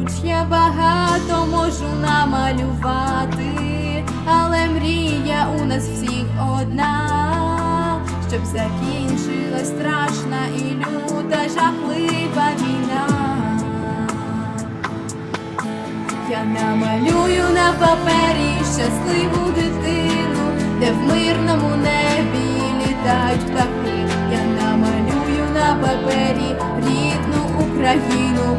поруч, я багато можу намалювати, але мрія у нас всіх одна, щоб закінчилась страшна і люта жахлива війна. Я намалюю на папері щасливу дитину, де в мирному небі літають птахи. Я намалюю на папері рідну Україну,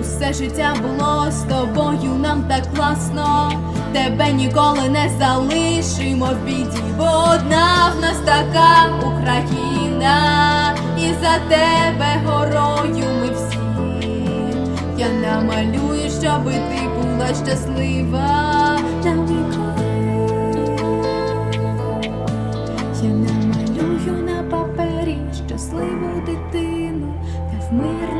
Усе життя було з тобою, нам так класно. Тебе ніколи не залишимо в біді, бо одна в нас така Україна, і за тебе горою ми всі. Я намалюю, щоби ти була щаслива. Я намалюю на папері щасливу дитину, де в мирному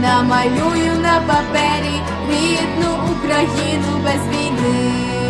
Намалюю на папері рідну Україну без війни.